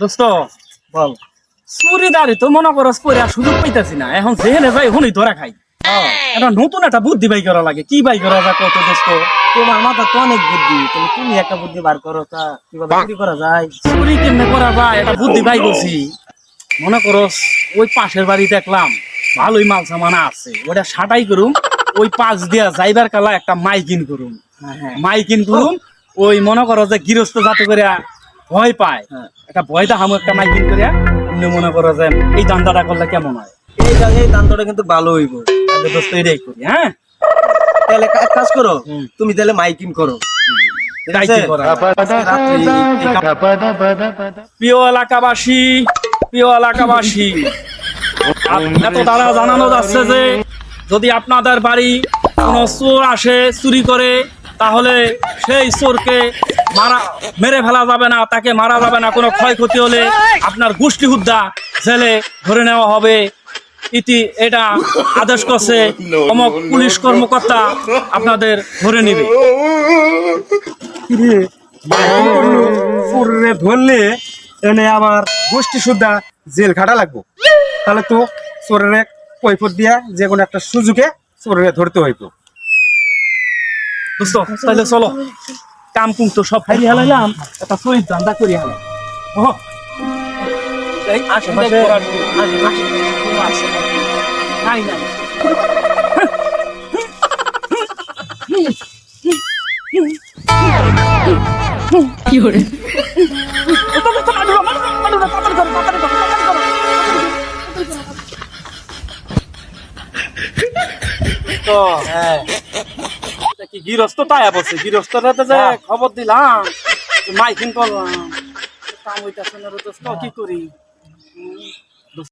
দোস্ত বল। চুরিদারি তো মনে করস করে সুযোগ পাইতাছি না। এখন যাই হুনি ধরা খাই। এটা নতুন একটা বুদ্ধি বাই করা লাগে। কি বাই করা যায় কত দোস্ত? তোমার মাথা তো অনেক বুদ্ধি। তুমি তুমি একটা বুদ্ধি বার করো তা কীভাবে চুরি করা যায়? চুরি কেমনে করা যায়? এটা বুদ্ধি বাই করছি মনে করস ওই পাশের বাড়ি দেখলাম ভালোই মাল সামানা আছে। ওটা সাটাই করুম ওই পাশ দিয়া যাইবার কালা একটা মাইকিন করুম। হ্যাঁ মাইকিন করুম ওই মনে করো যে গৃহস্থ যাতে করে ভয় পায়। হ্যাঁ। একটা ভয় দেখামো একটা মাইকিন করিয়া অন্য মনে করো যে এই দান্দাটা করলে কেমন হয়? এই এই দান্তটা কিন্তু ভালো হইব। তাহলে দোস্ত এটাই করি হ্যাঁ? তাহলে এক কাজ করো তুমি তাহলে মাইকিং করো। করা প্রিয় এলাকাবাসী প্রিয় এলাকাবাসী এত দ্বারা জানানো যাচ্ছে যে যদি আপনাদের বাড়ি কোনো চোর আসে চুরি করে তাহলে সেই চোরকে মারা মেরে ফেলা যাবে না তাকে মারা যাবে না কোনো ক্ষয়ক্ষতি হলে আপনার গোষ্ঠী হুদ্দা জেলে ধরে নেওয়া হবে। ইতি এটা আদেশ করছে অমক পুলিশ কর্মকর্তা আপনাদের ধরে নেবে। ধরলে এনে আবার গোষ্ঠী সুদ্ধা জেল খাটা লাগবো। তাহলে তো চোরের কৈফত দিয়া যে কোনো একটা সুযোগে চোরের ধরতে হইতো দোস্ত তাহলে চলো। কাম কুম তো সব হারিয়ে হালাইলাম একটা শহীদ দান্দা করি কি। নাই নাই। তো হ্যাঁ। তা কি গৃহস্থ টায়া বসে গৃহস্থটাতে যে খবর দিলাম মাইকিং করলাম কাম হইতাছে না কি করি?